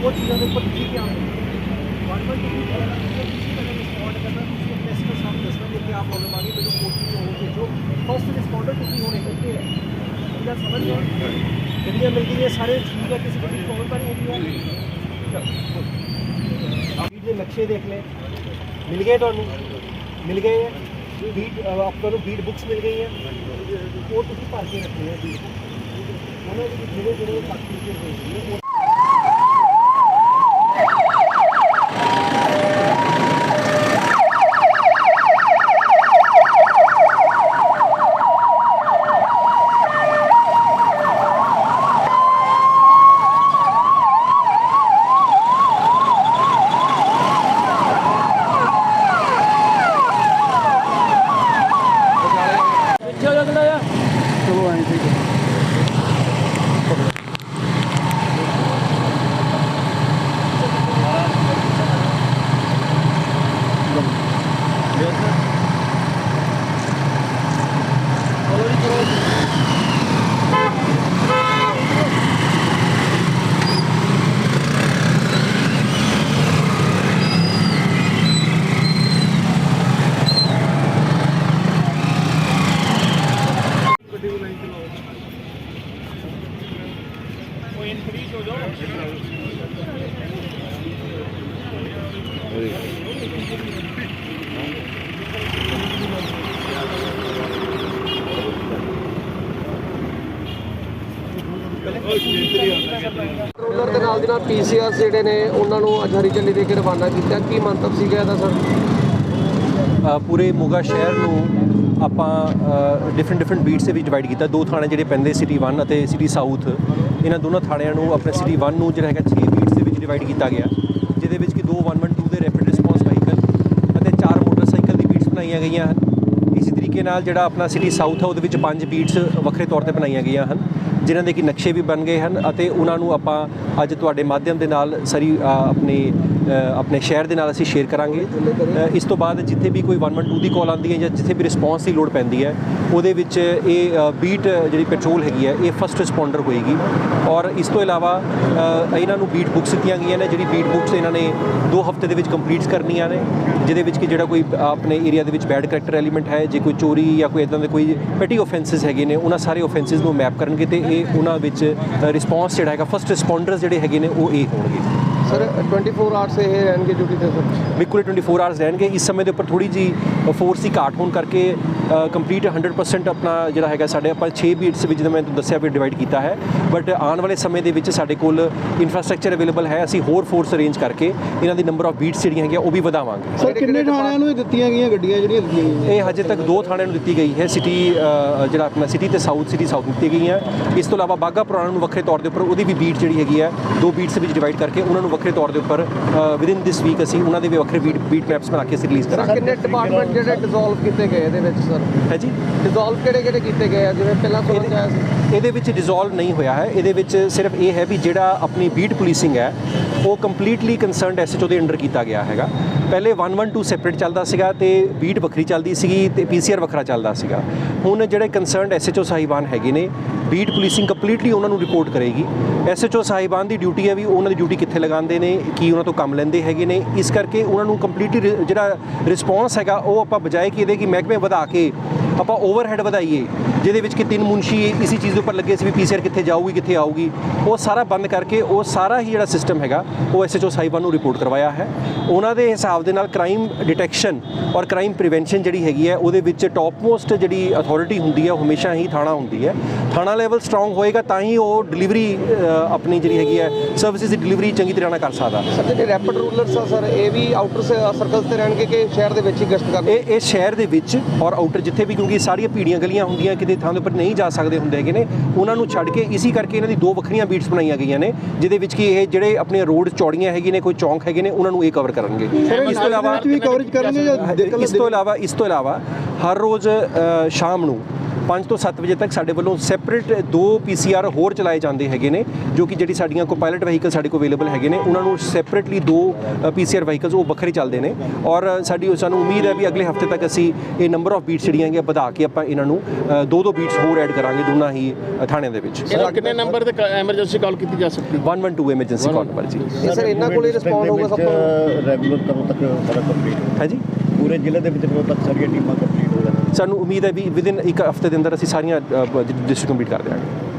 ਉਹ ਚੀਜ਼ਾਂ ਦੇ ਉੱਪਰ ਤੁਸੀਂ ਧਿਆਨ ਦਿਓ ਵਨ ਵਨ ਟੂ ਤੁਸੀਂ ਅਗਰ ਰਿਸਪੌਂਡ ਕਰਨਾ ਤੁਸੀਂ ਆਪਣੇ ਐਸਐਸ ਸਾਹਿਬ ਦੱਸਣਾ ਕਿ ਕੀ ਪ੍ਰੋਬਲਮ ਆ ਗਈ ਮੈਨੂੰ ਕੋਚਿੰਗ ਹੋ ਭੇਜੋ ਫਸਟ ਰਿਸਪੌਂਡਰ ਤੁਸੀਂ ਹੋਣੇ ਚਾਹੀਦੇ ਹੈ ਇਹਦਾ ਸਮਝ ਲਓ ਗੱਡੀਆਂ ਮਿਲ ਗਈਆਂ ਸਾਰੇ ਠੀਕ ਹੈ ਕਿਸੇ ਗੱਡੀ ਪ੍ਰੋਬਲਮ ਤਾਂ ਨਹੀਂ ਹੈਗੀ ਹੈ ਬੀਟ ਦੇ ਨਕਸ਼ੇ ਦੇਖ ਲੈ ਮਿਲ ਗਏ ਤੁਹਾਨੂੰ ਮਿਲ ਗਏ ਹੈ ਬੀਟ ਆਪ ਤੁਹਾਨੂੰ ਬੀਟ ਬੁੱਕਸ ਮਿਲ ਗਈ ਹੈ ਉਹ ਤੁਸੀਂ ਭਰ ਕੇ ਰੱਖਣੀ ਹੈ ਬੀਟ ਉਹਨਾਂ ਦੇ ਵਿੱਚ ਜਿਹੜੇ ਜਿਹੜੇ ਬਾਕੀ ਚੀਜ਼ਾਂ ਹੋਈਆਂ ਉਹ अगला यार ਰੂਲਰ ਦੇ ਨਾਲ ਦੀ ਨਾਲ ਪੀਸੀਆਰ ਜਿਹੜੇ ਨੇ, ਉਹਨਾਂ ਨੂੰ ਅੱਜ ਹਰੀ ਝੰਡੀ ਦੇ ਕੇ ਰਵਾਨਾ ਕੀਤਾ। ਕੀ ਮੰਤਵ ਸੀਗਾ ਇਹਦਾ, ਸਰ? ਪੂਰੇ ਮੋਗਾ ਸ਼ਹਿਰ ਨੂੰ ਆਪਾਂ ਡਿਫਰੈਂਟ ਡਿਫਰੈਂਟ ਬੀਟਸ ਦੇ ਵਿੱਚ ਡਿਵਾਈਡ ਕੀਤਾ। ਦੋ ਥਾਣੇ ਜਿਹੜੇ ਪੈਂਦੇ ਸਿਟੀ 1 ਅਤੇ ਸਿਟੀ ਸਾਊਥ ਇਹਨਾਂ ਦੋਨਾਂ ਥਾਣਿਆਂ ਨੂੰ, ਆਪਣੇ ਸਿਟੀ 1 ਨੂੰ, ਜਿਹੜਾ ਹੈਗਾ 6 ਬੀਟਸ ਦੇ ਵਿੱਚ ਡਿਵਾਈਡ ਕੀਤਾ ਗਿਆ, ਜਿਹਦੇ ਵਿੱਚ ਕਿ ਦੋ 112 ਦੇ ਰੈਪਿਡ ਰਿਸਪੌਂਸ ਵਹੀਕਲ ਅਤੇ ਚਾਰ ਮੋਟਰਸਾਈਕਲ ਦੀ ਬੀਟਸ ਬਣਾਈਆਂ ਗਈਆਂ ਹਨ। ਇਸੇ ਤਰੀਕੇ ਨਾਲ ਜਿਹੜਾ ਆਪਣਾ ਸਿਟੀ ਸਾਊਥ ਹੈ ਉਹਦੇ ਵਿੱਚ ਪੰਜ ਬੀਟਸ ਵੱਖਰੇ ਤੌਰ ਤੇ ਬਣਾਈਆਂ ਗਈਆਂ ਹਨ। ਜਿਨ੍ਹਾਂ ਦੇ ਕਿ ਨਕਸ਼ੇ ਵੀ ਬਣ ਗਏ ਹਨ ਅਤੇ ਉਹਨਾਂ ਨੂੰ ਆਪਾਂ ਅੱਜ ਤੁਹਾਡੇ ਮਾਧਿਅਮ ਦੇ ਨਾਲ ਸਰੀ ਅ, ਆਪਣੀ ਆਪਣੇ ਸ਼ਹਿਰ ਦੇ ਨਾਲ ਅਸੀਂ ਸ਼ੇਅਰ ਕਰਾਂਗੇ। ਇਸ ਤੋਂ ਬਾਅਦ ਜਿੱਥੇ ਵੀ ਕੋਈ 112 ਦੀ ਕਾਲ ਆਉਂਦੀ ਹੈ ਜਾਂ ਜਿੱਥੇ ਵੀ ਰਿਸਪੌਂਸ ਦੀ ਲੋੜ ਪੈਂਦੀ ਹੈ ਉਹਦੇ ਵਿੱਚ ਇਹ ਬੀਟ ਜਿਹੜੀ ਪੈਟਰੋਲ ਹੈਗੀ ਹੈ ਇਹ ਫਸਟ ਰਿਸਪੌਂਡਰ ਹੋਏਗੀ। ਔਰ ਇਸ ਤੋਂ ਇਲਾਵਾ ਇਹਨਾਂ ਨੂੰ ਬੀਟ ਬੁੱਕਸ ਦਿੱਤੀਆਂ ਗਈਆਂ ਨੇ ਜਿਹੜੀ ਬੀਟ ਬੁੱਕਸ ਇਹਨਾਂ ਨੇ 2 ਹਫ਼ਤੇ ਦੇ ਵਿੱਚ ਕੰਪਲੀਟ ਕਰਨੀਆਂ ਨੇ ਜਿਹਦੇ ਵਿੱਚ ਕਿ ਜਿਹੜਾ ਕੋਈ ਆਪਣੇ ਏਰੀਆ ਦੇ ਵਿੱਚ ਬੈਡ ਕਰੈਕਟਰ ਐਲੀਮੈਂਟ ਹੈ ਜੇ ਕੋਈ ਚੋਰੀ ਜਾਂ ਕੋਈ ਇਦਾਂ ਦੇ ਕੋਈ ਪੈਟੀ ਆਫੈਂਸਸ ਹੈਗੇ ਨੇ ਉਹਨਾਂ ਸਾਰੇ ਆਫੈਂਸਸ ਨੂੰ ਮੈਪ ਕਰਨਗੇ ਤੇ ਇਹ ਉਹਨਾਂ ਵਿੱਚ ਰਿਸਪੌਂਸ ਜਿਹੜਾ ਹੈਗਾ ਫਸਟ ਰਿਸਪੌਂਡਰਸ ਜਿਹੜੇ ਹੈਗੇ ਨੇ ਉਹ ਇਹ ਹੋਣਗੇ। ਸਰ 24 ਆਵਰਸ ਇਹ ਰਹਿਣਗੇ ਡਿਊਟੀ ਤੇ ਸਰ? ਬਿਲਕੁਲ 24 ਆਵਰਸ ਰਹਿਣਗੇ। ਇਸ ਸਮੇਂ ਦੇ ਉੱਪਰ ਥੋੜੀ ਜੀ ਫੋਰਸ ਦੀ ਘਾਟ ਹੋਣ ਕਰਕੇ ਕੰਪਲੀਟ 100% ਆਪਣਾ ਜਿਹੜਾ ਹੈਗਾ ਸਾਡੇ ਆਪਾਂ 6 ਬੀਟਸ ਵਿੱਚ ਜਿਵੇਂ ਮੈਂ ਤੁਹਾਨੂੰ ਦੱਸਿਆ ਵੀ ਡਿਵਾਈਡ ਕੀਤਾ ਹੈ। ਬਟ ਆਉਣ ਵਾਲੇ ਸਮੇਂ ਦੇ ਵਿੱਚ ਸਾਡੇ ਕੋਲ ਇਨਫਰਾਸਟ੍ਰਕਚਰ ਅਵੇਲੇਬਲ ਹੈ ਅਸੀਂ ਹੋਰ ਫੋਰਸ ਅਰੇਂਜ ਕਰਕੇ ਇਹਨਾਂ ਦੀ ਨੰਬਰ ਆਫ ਬੀਟਸ ਜਿਹੜੀਆਂ ਹੈਗੀਆਂ ਉਹ ਵੀ ਵਧਾਵਾਂਗੇ। ਸਰ ਕਿੰਨੇ ਥਾਣਿਆਂ ਨੂੰ ਦਿੱਤੀਆਂ ਗਈਆਂ ਗੱਡੀਆਂ ਜਿਹੜੀਆਂ ਦਿੱਤੀਆਂ ਗਈਆਂ? ਇਹ ਹਜੇ ਤੱਕ ਦੋ ਥਾਣਿਆਂ ਨੂੰ ਦਿੱਤੀ ਗਈ ਹੈ ਸਿਟੀ ਜਿਹੜਾ ਆਪਣਾ ਸਿਟੀ ਤੇ ਸਾਊਥ ਸਿਟੀ ਸਾਊਥ ਦਿੱਤੀ ਗਈਆਂ ਇਸ ਤੋਂ ਇਲਾਵਾ ਬਾਗਾ ਪੁਰਾਣਾ ਨੂੰ ਵੱਖਰੇ ਤੌਰ ਦੇ ਉੱਪਰ ਉਹਦੀ ਵੀ ਬੀਟ ਜਿਹੜੀ ਹੈਗੀ ਹੈ ਦੋ ਬੀਟਸ ਵਿੱਚ ਡਿਵਾਈਡ ਕਰਕੇ ਉਹਨਾਂ ਨੂੰ ਵੱਖਰੇ ਤੌਰ ਦੇ ਉੱਪਰ ਵਿਦਿਨ ਦਿਸ ਵੀਕ ਅਸੀਂ ਉਹਨਾਂ ਦੇ ਵੀ ਵੱਖਰੇ ਬੀਟ ਬੀਟ ਮੈਪਸ ਬਣਾ ਕੇ ਅਸੀਂ ਰਿਲੀਜ਼ ਕਰਾਂਗੇ। ਕਿੰਨੇ ਡਿਪਾਰਟਮੈਂਟ ਜਿਹੜੇ ਡਿਸੋਲਵ ਕੀਤੇ ਗਏ ਇਹਦੇ ਵਿੱਚ ਸਰ ਹੈ ਜੀ? ਡਿਸੋਲਵ ਕਿਹੜੇ ਕਿਹੜੇ ਕੀਤੇ ਗਏ ਆ? ਜਿਵੇਂ ਪਹਿਲਾਂ ਸੁਣਨ ਚ ਆਇਆ ਸੀ। ਇਹਦੇ ਵਿੱਚ ਡਿਸੋਲਵ ਨਹੀਂ ਹੋਇਆ ਹੈ। ਇਹਦੇ ਵਿੱਚ ਸਿਰਫ ਇਹ ਹੈ ਵੀ ਜਿਹੜਾ ਆਪਣੀ ਬੀਟ ਪੁਲਿਸਿੰਗ ਹੈ ਉਹ ਕੰਪਲੀਟਲੀ ਕੰਸਰਨਡ ਐਸਐਚਓ ਦੇ ਅੰਡਰ ਕੀਤਾ ਗਿਆ ਹੈਗਾ। ਪਹਿਲੇ 112 ਸੈਪਰੇਟ ਚੱਲਦਾ ਸੀਗਾ ਤੇ ਬੀਟ ਵੱਖਰੀ ਚੱਲਦੀ ਸੀਗੀ ਤੇ ਪੀਸੀਆਰ ਵੱਖਰਾ ਚੱਲਦਾ ਸੀਗਾ। ਹੁਣ ਜਿਹੜੇ ਕੰਸਰਨਡ ਐਸਐਚਓ ਸਾਹਿਬਾਨ ਹੈਗੇ ਨੇ ਬੀਟ ਪੁਲਿਸਿੰਗ ਕੰਪਲੀਟਲੀ ਉਹਨਾਂ ਨੂੰ ਰਿਪੋਰਟ ਕਰੇਗੀ। ਐਸਐਚਓ ਸਾਹਿਬਾਨ ਦੀ ਡਿਊਟੀ ਹੈ ਵੀ ਉਹਨਾਂ ਦੀ ਡਿਊਟੀ ਕਿੱਥੇ ਲਗਾਉਂਦੇ ਨੇ, ਕੀ ਉਹਨਾਂ ਤੋਂ ਕੰਮ ਲੈਂਦੇ ਹੈਗੇ ਨੇ। ਇਸ ਕਰਕੇ ਉਹਨਾਂ ਨੂੰ ਕੰਪਲੀਟਲੀ ਜਿਹੜਾ ਰਿਸਪੌਂਸ ਹੈਗਾ, ਉਹ ਆਪਾਂ ਬਜਾਏ ਕਿ ਇਹਦੇ ਕਿ ਮਹਿਕਮੇ ਵਧਾ ਕੇ ਆਪਾਂ ਓਵਰਹੈਡ ਵਧਾਈਏ। ਜਿਹਦੇ ਵਿੱਚ ਕਿ ਤਿੰਨ ਮੁਨਸ਼ੀ ਇਸੇ ਚੀਜ਼ ਦੇ ਉੱਪਰ ਲੱਗੇ ਸੀ ਵੀ ਪੀਸੀਆਰ ਕਿੱਥੇ ਜਾਊਗੀ ਕਿੱਥੇ ਆਊਗੀ। ਉਹ ਸਾਰਾ ਬੰਦ ਕਰਕੇ ਉਹ ਸਾਰਾ ਹੀ ਜਿਹੜਾ ਸਿਸਟਮ ਹੈਗਾ ਉਹ ਐਸਐਚਓ ਸਾਹਿਬਾਨ ਨੂੰ ਰਿਪੋਰਟ ਕਰਵਾਇਆ ਹੈ। ਉਹਨਾਂ ਦੇ ਹਿਸਾਬ ਦੇ ਨਾਲ ਕ੍ਰਾਈਮ ਡਿਟੈਕਸ਼ਨ ਔਰ ਕ੍ਰਾਈਮ ਪ੍ਰੀਵੈਂਸ਼ਨ ਜਿਹੜੀ ਹੈਗੀ ਹੈ ਉਹਦੇ ਵਿੱਚ ਟੌਪ ਮੋਸਟ ਜਿਹੜੀ ਅਥਾਰਟੀ ਹੁੰਦੀ ਹੈ ਉਹ ਹਮੇਸ਼ਾ ਹੀ ਥਾਣਾ ਹੁੰਦੀ ਹੈ। ਥਾਣਾ ਲੈਵਲ ਸਟਰੋਂਗ ਹੋਏਗਾ ਤਾਂ ਹੀ ਉਹ ਡਿਲੀਵਰੀ ਆਪਣੀ ਜਿਹੜੀ ਹੈਗੀ ਹੈ ਸਰਵਿਸਿਜ਼ ਦੀ ਡਿਲੀਵਰੀ ਚੰਗੀ ਤਰ੍ਹਾਂ ਨਾਲ ਕਰ ਸਕਦਾ। ਸਰ ਜਿਹੜੇ ਰੈਪਿਡ ਰੂਲਰਸ ਆ ਸਰ ਇਹ ਵੀ ਆਊਟਰ ਸਰਕਲਸ ਤੇ ਰਹਿਣਗੇ ਕਿ ਸ਼ਹਿਰ ਦੇ ਵਿੱਚ ਹੀ ਗਸ਼ਤ ਕਰਨਗੇ ਇਹ ਇਹ ਸ਼ਹਿਰ ਦੇ ਵਿੱਚ ਔਰ ਆਊਟਰ ਜਿੱਥੇ ਵੀ ਕਿਉਂਕਿ ਸਾਰੀਆਂ ਭੀੜੀਆਂ ਗਲੀਆਂ ਹੁੰਦੀਆਂ ਕਿਤੇ ਥਾਂ ਦੇ ਉੱਪਰ ਨਹੀਂ ਜਾ ਸਕਦੇ ਹੁੰਦੇ ਹੈਗੇ ਨੇ ਉਹਨਾਂ ਨੂੰ ਛੱਡ ਕੇ ਇਸੇ ਕਰਕੇ ਇਹਨਾਂ ਦੀ ਦੋ ਵੱਖਰੀਆਂ ਬੀਟਸ ਬਣਾਈਆਂ ਗਈਆਂ ਨੇ ਜਿਹਦੇ ਵਿੱਚ ਕਿ ਇਹ ਜਿਹੜੇ ਆਪਣੇ ਰੋਡ ਚੌੜੀਆਂ ਹੈਗੀਆਂ ਨੇ ਕੋਈ ਚੌਂਕ ਹੈਗੇ ਨੇ ਉਹਨਾਂ ਨੂੰ ਇਹ ਕਵਰ ਕਰਨਗੇ। ਇਸ ਤੋਂ ਇਲਾਵਾ ਇਸ ਤੋਂ ਇਲਾਵਾ ਇਸ ਤੋਂ ਇਲਾਵਾ ਹਰ ਰੋਜ਼ ਸ਼ਾਮ ਨੂੰ 5 ਤੋਂ 7 ਵਜੇ ਤੱਕ ਸਾਡੇ ਵੱਲੋਂ ਸੈਪਰੇਟ ਦੋ ਪੀਸੀਆਰ ਹੋਰ ਚਲਾਏ ਜਾਂਦੇ ਹੈਗੇ ਨੇ ਜੋ ਕਿ ਜਿਹੜੀ ਸਾਡੀਆਂ ਕੋ ਪਾਇਲਟ ਵਹੀਕਲ ਸਾਡੇ ਕੋਲ ਅਵੇਲੇਬਲ ਹੈਗੇ ਨੇ ਉਹਨਾਂ ਨੂੰ ਸੈਪਰੇਟਲੀ ਦੋ ਪੀਸੀਆਰ ਵਹੀਕਲਸ ਉਹ ਵੱਖਰੇ ਚੱਲਦੇ ਨੇ। ਔਰ ਸਾਡੀ ਸਾਨੂੰ ਉਮੀਦ ਹੈ ਵੀ ਅਗਲੇ ਹਫ਼ਤੇ ਤੱਕ ਅਸੀਂ ਇਹ ਨੰਬਰ ਆਫ ਬੀਟਸ ਜਿਹੜੀਆਂ ਹੈਗੀਆਂ ਵਧਾ ਕੇ ਆਪਾਂ ਇਹਨਾਂ ਨੂੰ ਦੋ ਦੋ ਬੀਟਸ ਹੋਰ ਐਡ ਕਰਾਂਗੇ ਦੋਨਾਂ ਹੀ ਥਾਣਿਆਂ ਦੇ ਵਿੱਚ। ਕਿੰਨੇ ਨੰਬਰ ਤੇ ਐਮਰਜੈਂਸੀ ਕਾਲ ਕੀਤੀ ਜਾ ਸਕਦੀ 112 ਐਮਰਜੈਂਸੀ ਕਾਲ ਨੰਬਰ ਜੀ ਇਹ ਸਰ ਇਹਨਾਂ ਕੋਲੇ ਰਿਸਪੌਂਡ ਹੋਊਗਾ ਸਭ ਤੋਂ ਰੈਗੂਲਰ ਕਦੋਂ ਤੱਕ ਸਾਰਾ ਕੰਪਲੀਟ ਹੈ ਜੀ ਪੂਰੇ ਜ਼ਿਲ੍ਹੇ ਦੇ ਵਿੱਚ ਕਦੋਂ ਤੱਕ ਸਾਰੀਆਂ ਟੀਮਾਂ ਕੰਪਲੀਟ ਸਾਨੂੰ ਉਮੀਦ ਹੈ ਵੀ ਵਿਦਿਨ ਇੱਕ ਹਫ਼ਤੇ ਦੇ ਅੰਦਰ ਅਸੀਂ ਸਾਰੀਆਂ ਡਿਸਟ੍ਰਿਕਟ ਕੰਪਲੀਟ ਕਰ ਦਿਆਂਗੇ।